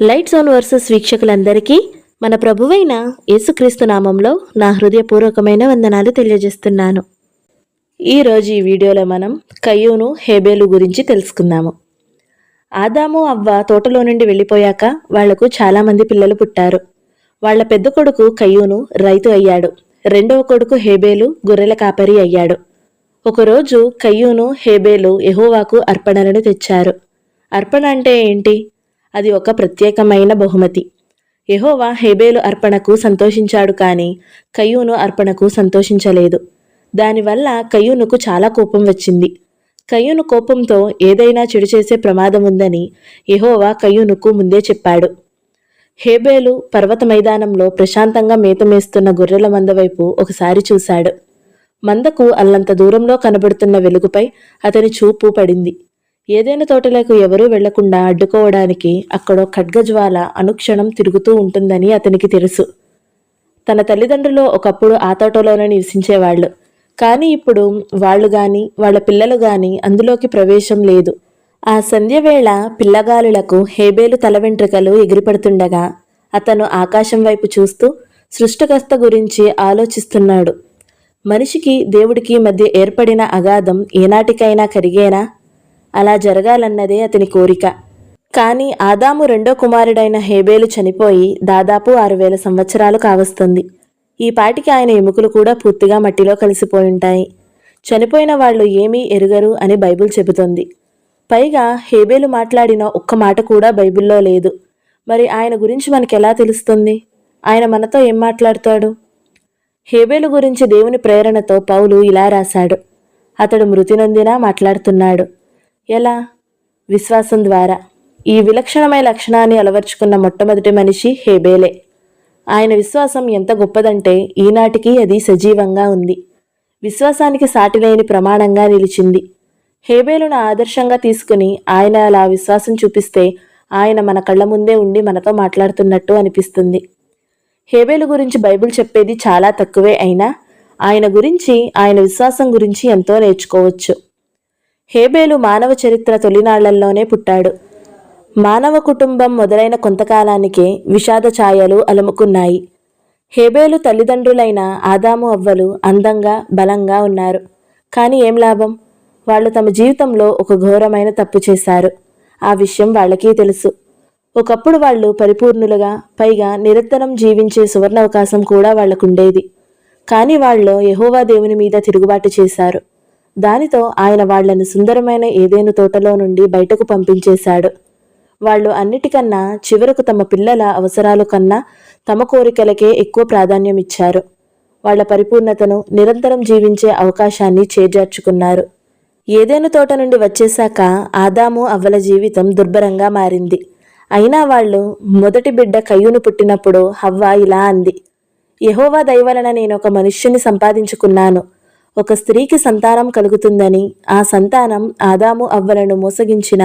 Lights on versus వీక్షకులందరికీ మన ప్రభువైన యేసుక్రీస్తు నామంలో నా హృదయపూర్వకమైన వందనాలు తెలియజేస్తున్నాను. ఈరోజు ఈ వీడియోలో మనం కయ్యూను హేబేలు గురించి తెలుసుకుందాము. ఆదాము అవ్వ తోటలో నుండి వెళ్ళిపోయాక వాళ్ళకు చాలామంది పిల్లలు పుట్టారు. వాళ్ళ పెద్ద కొడుకు కయ్యూను రైతు అయ్యాడు. రెండవ కొడుకు హేబేలు గొర్రెల కాపరి అయ్యాడు. ఒకరోజు కయ్యూను హేబేలు ఎహోవాకు అర్పణలను తెచ్చారు. అర్పణ అంటే ఏంటి? అది ఒక ప్రత్యేకమైన బహుమతి. యహోవా హేబేలు అర్పణకు సంతోషించాడు కానీ కయ్యూను అర్పణకు సంతోషించలేదు. దానివల్ల కయ్యూనుకు చాలా కోపం వచ్చింది. కయ్యూను కోపంతో ఏదైనా చెడు చేసే ప్రమాదం ఉందని యహోవా కయ్యూనుకు ముందే చెప్పాడు. హేబేలు పర్వత మైదానంలో ప్రశాంతంగా మేత మేస్తున్న గొర్రెల మంద వైపు ఒకసారి చూశాడు. మందకు అల్లంత దూరంలో కనబడుతున్న వెలుగుపై అతని చూపు పడింది. ఏదైనా తోటలకు ఎవరూ వెళ్ళకుండా అడ్డుకోవడానికి అక్కడో ఖడ్గజ్వాల అనుక్షణం తిరుగుతూ ఉంటుందని అతనికి తెలుసు. తన తల్లిదండ్రులు ఒకప్పుడు ఆ తోటలోనే నివసించేవాళ్ళు. కానీ ఇప్పుడు వాళ్ళు గాని వాళ్ళ పిల్లలు గాని అందులోకి ప్రవేశం లేదు. ఆ సంధ్యవేళ పిల్లగాలులకు హేబేలు తల వెంట్రుకలు ఎగిరిపడుతుండగా అతను ఆకాశం వైపు చూస్తూ సృష్టికర్త గురించి ఆలోచిస్తున్నాడు. మనిషికి దేవుడికి మధ్య ఏర్పడిన అగాధం ఏనాటికైనా కరిగేనా? అలా జరగాలన్నదే అతని కోరిక. కానీ ఆదాము రెండో కుమారుడైన హేబేలు చనిపోయి దాదాపు ఆరు వేల సంవత్సరాలు కావస్తుంది. ఈ పాటికి ఆయన ఎముకలు కూడా పూర్తిగా మట్టిలో కలిసిపోయి ఉంటాయి. చనిపోయిన వాళ్ళు ఏమీ ఎరుగరు అని బైబిల్ చెబుతోంది. పైగా హేబేలు మాట్లాడిన ఒక్క మాట కూడా బైబిల్లో లేదు. మరి ఆయన గురించి మనకెలా తెలుస్తుంది? ఆయన మనతో ఏం మాట్లాడతాడు? హేబేలు గురించి దేవుని ప్రేరణతో పౌలు ఇలా రాశాడు. అతడు మృతి నొందినా మాట్లాడుతున్నాడు. ఎలా? విశ్వాసం ద్వారా. ఈ విలక్షణమైన లక్షణాన్ని అలవర్చుకున్న మొట్టమొదటి మనిషి హేబేలే. ఆయన విశ్వాసం ఎంత గొప్పదంటే ఈనాటికి అది సజీవంగా ఉంది. విశ్వాసానికి సాటిలేని ప్రమాణంగా నిలిచింది. హేబేలును ఆదర్శంగా తీసుకుని ఆయన అలా విశ్వాసం చూపిస్తే ఆయన మన కళ్ళ ముందే ఉండి మనతో మాట్లాడుతున్నట్టు అనిపిస్తుంది. హేబేలు గురించి బైబిల్ చెప్పేది చాలా తక్కువే అయినా ఆయన గురించి ఆయన విశ్వాసం గురించి ఎంతో నేర్చుకోవచ్చు. హేబేలు మానవ చరిత్ర తొలినాళ్ళలోనే పుట్టాడు. మానవ కుటుంబం మొదలైన కొంతకాలానికే విషాద ఛాయలు అలుముకున్నాయి. హేబేలు తల్లిదండ్రులైన ఆదాము అవ్వలు అందంగా బలంగా ఉన్నారు. కానీ ఏం లాభం? వాళ్ళు తమ జీవితంలో ఒక ఘోరమైన తప్పు చేశారు. ఆ విషయం వాళ్ళకి తెలుసు. ఒకప్పుడు వాళ్ళు పరిపూర్ణులుగా పైగా నిరంతరం జీవించే సువర్ణావకాశం కూడా వాళ్ళకుండేది కానీ వాళ్ళు యహోవా దేవుని మీద తిరుగుబాటు చేశారు. దానితో ఆయన వాళ్ళను సుందరమైన ఏదేను తోటలో నుండి బయటకు పంపించేశాడు. వాళ్ళు అన్నిటికన్నా చివరకు తమ పిల్లల అవసరాలు కన్నా తమ కోరికలకే ఎక్కువ ప్రాధాన్యం ఇచ్చారు వాళ్ళ పరిపూర్ణతను నిరంతరం జీవించే అవకాశాన్ని చేజార్చుకున్నారు. ఏదేను తోట నుండి వచ్చేశాక ఆదాము అవ్వల జీవితం దుర్భరంగా మారింది. అయినా వాళ్ళు మొదటి బిడ్డ కయ్యూను పుట్టినప్పుడు హవ్వ ఇలా అంది. యహోవా దయవలన నేను ఒక మనుష్యుని సంపాదించుకున్నాను. ఒక స్త్రీకి సంతానం కలుగుతుందని ఆ సంతానం ఆదాము అవ్వలను మోసగించిన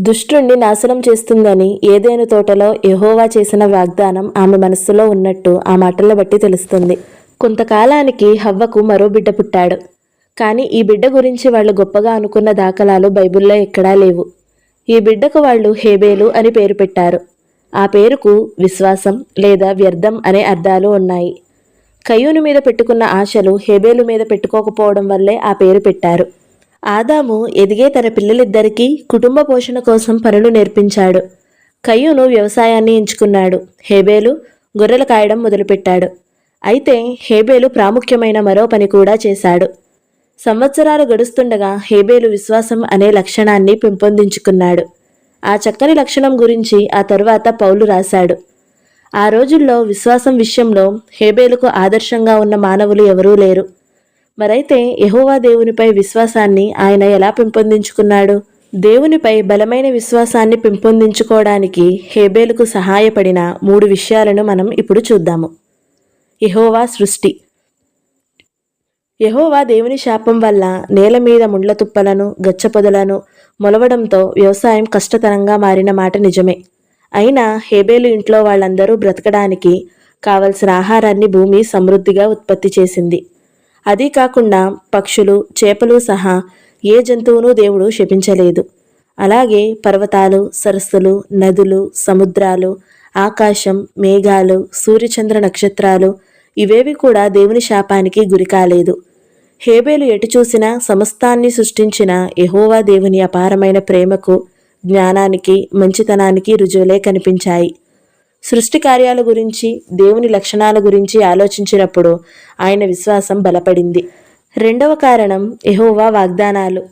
దుష్టుణ్ణి నాశనం చేస్తుందని ఏదేను తోటలో యహోవా చేసిన వాగ్దానం ఆమె మనస్సులో ఉన్నట్టు ఆ మాటల బట్టి తెలుస్తుంది. కొంతకాలానికి హవ్వకు మరో బిడ్డ పుట్టాడు. కానీ ఈ బిడ్డ గురించి వాళ్ళు గొప్పగా అనుకున్న దాఖలాలు బైబిల్లో ఎక్కడా లేవు. ఈ బిడ్డకు వాళ్ళు హేబేలు అని పేరు పెట్టారు. ఆ పేరుకు విశ్వాసం లేదా వ్యర్థం అనే అర్థాలు ఉన్నాయి. కయ్యూని మీద పెట్టుకున్న ఆశలు హేబేలు మీద పెట్టుకోకపోవడం వల్లే ఆ పేరు పెట్టారు. ఆదాము ఎదిగే తన పిల్లలిద్దరికీ కుటుంబ పోషణ కోసం పనులు నేర్పించాడు. కయ్యూను వ్యవసాయాన్ని ఎంచుకున్నాడు. హేబేలు గొర్రెలు కాయడం మొదలుపెట్టాడు. అయితే హేబేలు ప్రాముఖ్యమైన మరో పని కూడా చేశాడు. సంవత్సరాలు గడుస్తుండగా హేబేలు విశ్వాసం అనే లక్షణాన్ని పెంపొందించుకున్నాడు. ఆ చక్కని లక్షణం గురించి ఆ తర్వాత పౌలు రాశాడు. ఆ రోజుల్లో విశ్వాసం విషయంలో హేబేలుకు ఆదర్శంగా ఉన్న మానవులు ఎవరూ లేరు. మరైతే యహోవా దేవునిపై విశ్వాసాన్ని ఆయన ఎలా పెంపొందించుకున్నాడు? దేవునిపై బలమైన విశ్వాసాన్ని పెంపొందించుకోవడానికి హేబేలుకు సహాయపడిన మూడు విషయాలను మనం ఇప్పుడు చూద్దాము. యహోవా సృష్టి. యహోవా దేవుని శాపం వల్ల నేల మీద ముండ్ల తుప్పలను గచ్చపొదలను మొలవడంతో వ్యవసాయం కష్టతరంగా మారిన మాట నిజమే. అయినా హేబేలు ఇంట్లో వాళ్ళందరూ బ్రతకడానికి కావలసిన ఆహారాన్ని భూమి సమృద్ధిగా ఉత్పత్తి చేసింది. అదీ కాకుండా పక్షులు చేపలు సహా ఏ జంతువును దేవుడు శపించలేదు. అలాగే పర్వతాలు సరస్సులు నదులు సముద్రాలు ఆకాశం మేఘాలు సూర్యచంద్ర నక్షత్రాలు ఇవేవి కూడా దేవుని శాపానికి గురికాలేదు హేబేలు ఎటు చూసినా సమస్తాన్ని సృష్టించిన ఎహోవా దేవుని అపారమైన ప్రేమకు జ్ఞానానికి మంచితనానికి రుజువులే కనిపించాయి. సృష్టి కార్యాల గురించి దేవుని లక్షణాల గురించి ఆలోచించినప్పుడు ఆయన విశ్వాసం బలపడింది. రెండవ కారణం ఎహోవా వాగ్దానాలు.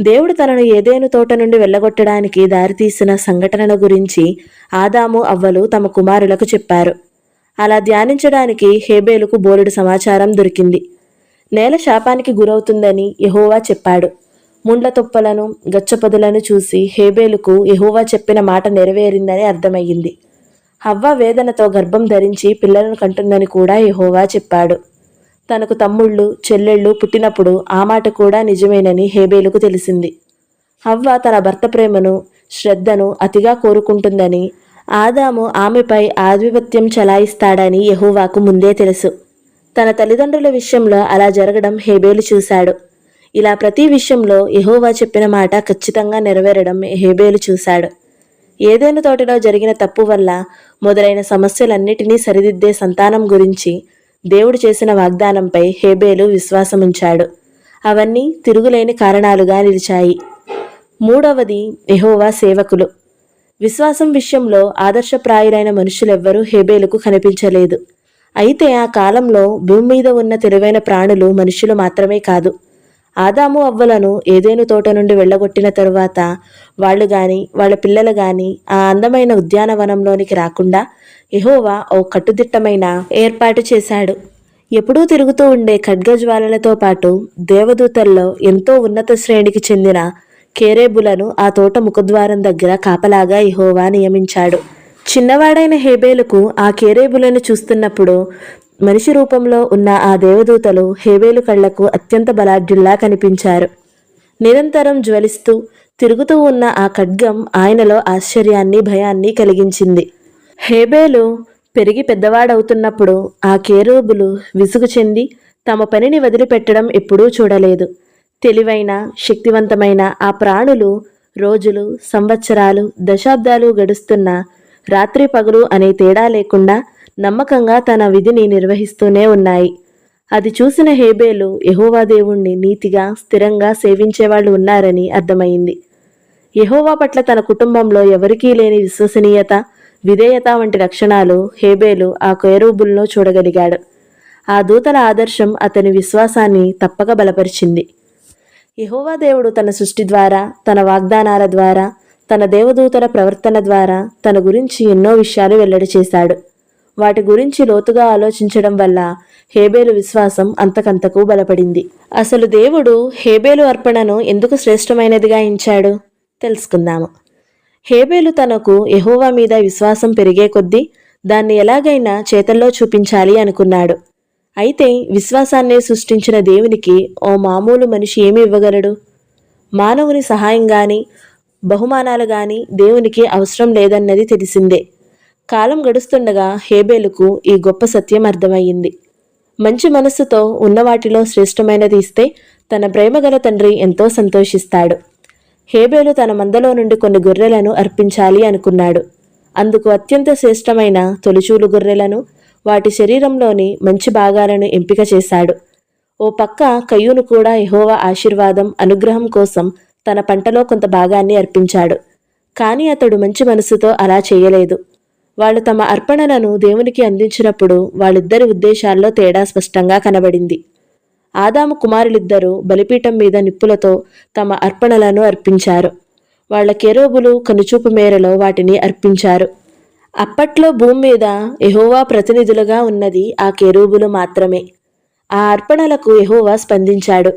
దేవుడు తనను ఏదేను తోట నుండి వెళ్ళగొట్టడానికి దారితీసిన సంఘటనల గురించి ఆదాము అవ్వలు తమ కుమారులకు చెప్పారు. అలా ధ్యానించడానికి హేబేలుకు బోలెడు సమాచారం దొరికింది. నేల శాపానికి గురవుతుందని యహోవా చెప్పాడు. ముండ్ల తుప్పలను గచ్చపొదలను చూసి హేబేలుకు ఎహోవా చెప్పిన మాట నెరవేరిందని అర్థమయ్యింది. హవ్వ వేదనతో గర్భం ధరించి పిల్లలను కంటుందని కూడా యెహోవా చెప్పాడు. తనకు తమ్ముళ్ళు చెల్లెళ్ళు పుట్టినప్పుడు ఆ మాట కూడా నిజమేనని హేబేలుకు తెలిసింది. హవ్వ తన భర్త ప్రేమను శ్రద్ధను అతిగా కోరుకుంటుందని ఆదాము ఆమెపై ఆధిపత్యం చలాయిస్తాడని యహోవాకు ముందే తెలుసు. తన తల్లిదండ్రుల విషయంలో అలా జరగడం హేబేలు చూశాడు. ఇలా ప్రతి విషయంలో ఎహోవా చెప్పిన మాట ఖచ్చితంగా నెరవేరడం హేబేలు చూశాడు. ఏదైనా తోటలో జరిగిన తప్పు వల్ల మొదలైన సమస్యలన్నిటినీ సరిదిద్దే సంతానం గురించి దేవుడు చేసిన వాగ్దానంపై హేబేలు విశ్వాసముంచాడు. అవన్నీ తిరుగులేని కారణాలుగా నిలిచాయి. మూడవది ఎహోవా సేవకులు. విశ్వాసం విషయంలో ఆదర్శప్రాయులైన మనుషులెవ్వరూ హేబేలుకు కనిపించలేదు. అయితే ఆ కాలంలో భూమి మీద ఉన్న తెలివైన ప్రాణులు మనుషులు మాత్రమే కాదు. ఆదాము అవ్వలను ఏదేను తోట నుండి వెళ్ళగొట్టిన తరువాత వాళ్ళు గాని వాళ్ళ పిల్లలు గాని ఆ అందమైన ఉద్యానవనంలోనికి రాకుండా ఎహోవా ఓ కట్టుదిట్టమైన ఏర్పాటు చేశాడు. ఎప్పుడూ తిరుగుతూ ఉండే ఖడ్గజ్వాలలతో పాటు దేవదూతల్లో ఎంతో ఉన్నత శ్రేణికి చెందిన కేరేబులను ఆ తోట ముఖద్వారం దగ్గర కాపలాగా ఇహోవా నియమించాడు. చిన్నవాడైన హేబేలుకు ఆ కేరేబులను చూస్తున్నప్పుడు మనిషి రూపంలో ఉన్న ఆ దేవదూతలు హేబేలు కళ్ళకు అత్యంత బలాఢ్యుల్లా కనిపించారు. నిరంతరం జ్వలిస్తూ తిరుగుతూ ఉన్న ఆ ఖడ్గం ఆయనలో ఆశ్చర్యాన్ని భయాన్ని కలిగించింది. హేబేలు పెరిగి పెద్దవాడవుతున్నప్పుడు ఆ కేరూబులు విసుగు చెంది తమ పనిని వదిలిపెట్టడం ఎప్పుడూ చూడలేదు. తెలివైన శక్తివంతమైన ఆ ప్రాణులు రోజులు సంవత్సరాలు దశాబ్దాలు గడుస్తున్న రాత్రి పగలు అనే తేడా లేకుండా నమ్మకంగా తన విధిని నిర్వహిస్తూనే ఉన్నాయి. అది చూసిన హేబేలు యహోవాదేవుణ్ణి నీతిగా స్థిరంగా సేవించేవాళ్ళు ఉన్నారని అర్థమైంది. యహోవా పట్ల తన కుటుంబంలో ఎవరికీ లేని విశ్వసనీయత విధేయత వంటి లక్షణాలు హేబేలు ఆ కేరూబుల్లో చూడగలిగాడు. ఆ దూతల ఆదర్శం అతని విశ్వాసాన్ని తప్పక బలపరిచింది. యహోవా దేవుడు తన సృష్టి ద్వారా తన వాగ్దానాల ద్వారా తన దేవదూతల ప్రవర్తన ద్వారా తన గురించి ఎన్నో విషయాలు వెల్లడి చేశాడు. వాటి గురించి లోతుగా ఆలోచించడం వల్ల హేబేలు విశ్వాసం అంతకంతకు బలపడింది. అసలు దేవుడు హేబేలు అర్పణను ఎందుకు శ్రేష్టమైనదిగా ఎంచాడు? తెలుసుకుందాము. హేబేలు తనకు ఎహోవా మీద విశ్వాసం పెరిగే కొద్దీ దాన్ని ఎలాగైనా చేతల్లో చూపించాలి అనుకున్నాడు. అయితే విశ్వాసాన్ని సృష్టించిన దేవునికి ఓ మామూలు మనిషి ఏమి ఇవ్వగలడు? మానవుని సహాయం గాని బహుమానాలు గాని దేవునికి అవసరం లేదన్నది తెలిసిందే. కాలం గడుస్తుండగా హేబేలుకు ఈ గొప్ప సత్యం అర్థమయ్యింది. మంచి మనస్సుతో ఉన్నవాటిలో శ్రేష్టమైనది ఇస్తే తన ప్రేమగల తండ్రి ఎంతో సంతోషిస్తాడు. హేబేలు తన మందలో నుండి కొన్ని గొర్రెలను అర్పించాలి అనుకున్నాడు. అందుకు అత్యంత శ్రేష్టమైన తొలిచూలు గొర్రెలను వాటి శరీరంలోని మంచి భాగాలను ఎంపిక చేశాడు. ఓ పక్క కయ్యూను కూడా యెహోవా ఆశీర్వాదం అనుగ్రహం కోసం తన పంటలో కొంత భాగాన్ని అర్పించాడు. కానీ అతడు మంచి మనసుతో అలా చేయలేదు. వాళ్ళు తమ అర్పణలను దేవునికి అందించినప్పుడు వాళ్ళిద్దరి ఉద్దేశాల్లో తేడా స్పష్టంగా కనబడింది. ఆదాము కుమారులిద్దరూ బలిపీఠం మీద నిప్పులతో తమ అర్పణలను అర్పించారు. వాళ్ళ కెరోబులు కనుచూపు మేరలో వాటిని అర్పించారు. అప్పట్లో భూమి మీద ఎహోవా ప్రతినిధులుగా ఉన్నది ఆ కెరూబులు మాత్రమే. ఆ అర్పణలకు ఎహోవా స్పందించాడు.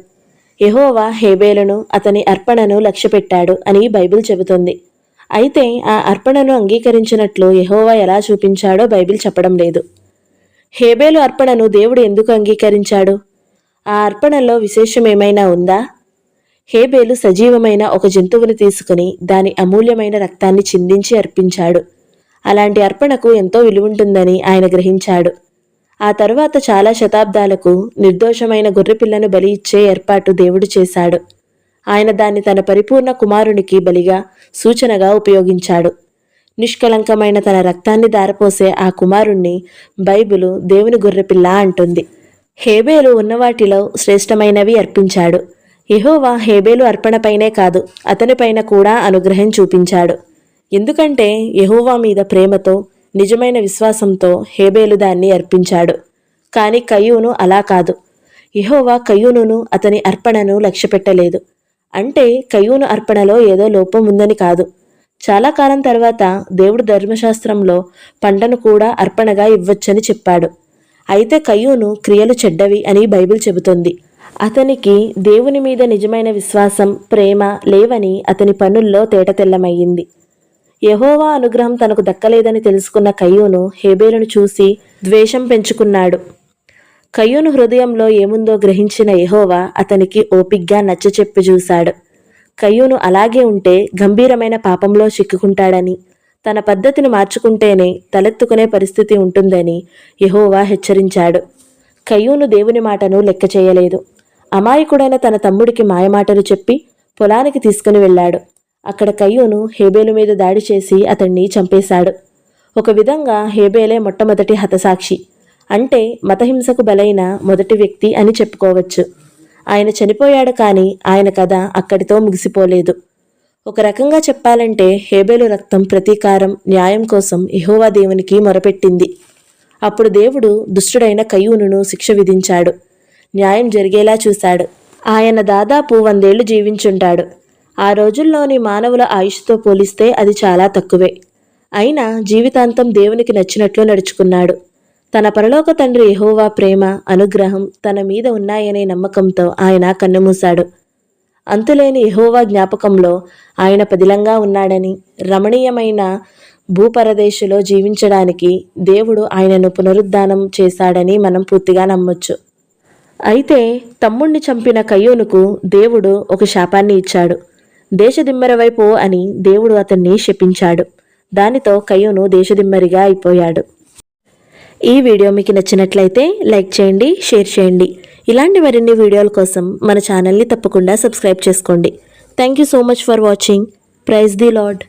ఎహోవా హేబేలను అతని అర్పణను లక్ష్యపెట్టాడు అని బైబిల్ చెబుతుంది. అయితే ఆ అర్పణను అంగీకరించినట్లు యహోవా ఎలా చూపించాడో బైబిల్ చెప్పడం లేదు. హేబేలు అర్పణను దేవుడు ఎందుకు అంగీకరించాడు? ఆ అర్పణలో విశేషం ఏమైనా ఉందా? హేబేలు సజీవమైన ఒక జంతువుని తీసుకుని దాని అమూల్యమైన రక్తాన్ని చిందించి అర్పించాడు. అలాంటి అర్పణకు ఎంతో విలువుంటుందని ఆయన గ్రహించాడు. ఆ తరువాత చాలా శతాబ్దాలకు నిర్దోషమైన గొర్రెపిల్లను బలి ఇచ్చే ఏర్పాటు దేవుడు చేశాడు. ఆయన దాన్ని తన పరిపూర్ణ కుమారునికి బలిగా సూచనగా ఉపయోగించాడు. నిష్కలంకమైన తన రక్తాన్ని దారపోసే ఆ కుమారుణ్ణి బైబిలు దేవుని గొర్రెపిల్ల అంటుంది. హేబేలు ఉన్నవాటిలో శ్రేష్టమైనవి అర్పించాడు. యెహోవా హేబేలు అర్పణపైనే కాదు అతనిపైన కూడా అనుగ్రహం చూపించాడు. ఎందుకంటే యహోవా మీద ప్రేమతో నిజమైన విశ్వాసంతో హేబేలు దాన్ని అర్పించాడు. కానీ కయ్యూను అలా కాదు. యెహోవా కయ్యూనును అతని అర్పణను లక్ష్యపెట్టలేదు. అంటే కయ్యూను అర్పణలో ఏదో లోపం ఉందని కాదు. చాలా కాలం తర్వాత దేవుడు ధర్మశాస్త్రంలో పంటను కూడా అర్పణగా ఇవ్వచ్చని చెప్పాడు. అయితే కయ్యూను క్రియలు చెడ్డవి అని బైబిల్ చెబుతుంది. అతనికి దేవుని మీద నిజమైన విశ్వాసం ప్రేమ లేవని అతని పనుల్లో తేటతెల్లమయ్యింది యహోవా అనుగ్రహం తనకు దక్కలేదని తెలుసుకున్న కయ్యూను హేబేలును చూసి ద్వేషం పెంచుకున్నాడు. కయ్యూను హృదయంలో ఏముందో గ్రహించిన యహోవా అతనికి ఓపిగ్గా నచ్చచెప్పి చూశాడు. కయ్యూను అలాగే ఉంటే గంభీరమైన పాపంలో చిక్కుకుంటాడని తన పద్ధతిని మార్చుకుంటేనే తలెత్తుకునే పరిస్థితి ఉంటుందని యహోవా హెచ్చరించాడు. కయ్యూను దేవుని మాటను లెక్క చేయలేదు. అమాయకుడైన తన తమ్ముడికి మాయమాటలు చెప్పి పొలానికి తీసుకుని వెళ్ళాడు. అక్కడ కయ్యూను హేబేలు మీద దాడి చేసి అతన్ని చంపేశాడు. ఒక విధంగా హేబేలే మొట్టమొదటి హతసాక్షి. అంటే మతహింసకు బలైన మొదటి వ్యక్తి అని చెప్పుకోవచ్చు. ఆయన చనిపోయాడు కానీ ఆయన కథ అక్కడితో ముగిసిపోలేదు. ఒక రకంగా చెప్పాలంటే హేబేలు రక్తం ప్రతీకారం న్యాయం కోసం యెహోవా దేవునికి మొరపెట్టింది. అప్పుడు దేవుడు దుష్టుడైన కయ్యూనును శిక్ష విధించాడు. న్యాయం జరిగేలా చూశాడు. ఆయన దాదాపు వందేళ్ళు జీవించుంటాడు. ఆ రోజుల్లోని మానవుల ఆయుష్తో పోలిస్తే అది చాలా తక్కువే. అయినా జీవితాంతం దేవునికి నచ్చినట్లు నడుచుకున్నాడు. తన పరలోక తండ్రి ఎహోవా ప్రేమ అనుగ్రహం తన మీద ఉన్నాయనే నమ్మకంతో ఆయన కన్నుమూశాడు. అంతులేని ఎహోవా జ్ఞాపకంలో ఆయన పదిలంగా ఉన్నాడని రమణీయమైన భూపరదేశులో జీవించడానికి దేవుడు ఆయనను పునరుద్ధానం చేశాడని మనం పూర్తిగా నమ్మొచ్చు. అయితే తమ్ముణ్ణి చంపిన కయ్యూనుకు దేవుడు ఒక శాపాన్ని ఇచ్చాడు. దేశదిమ్మరవైపో అని దేవుడు అతన్ని శపించాడు. దానితో కయ్యూను దేశదిమ్మరిగా అయిపోయాడు. ఈ వీడియో మీకు నచ్చినట్లయితే లైక్ చేయండి షేర్ చేయండి. ఇలాంటి మరిన్ని వీడియోల కోసం మన ఛానల్ని తప్పకుండా సబ్స్క్రైబ్ చేసుకోండి. Thank you so much for watching praise the Lord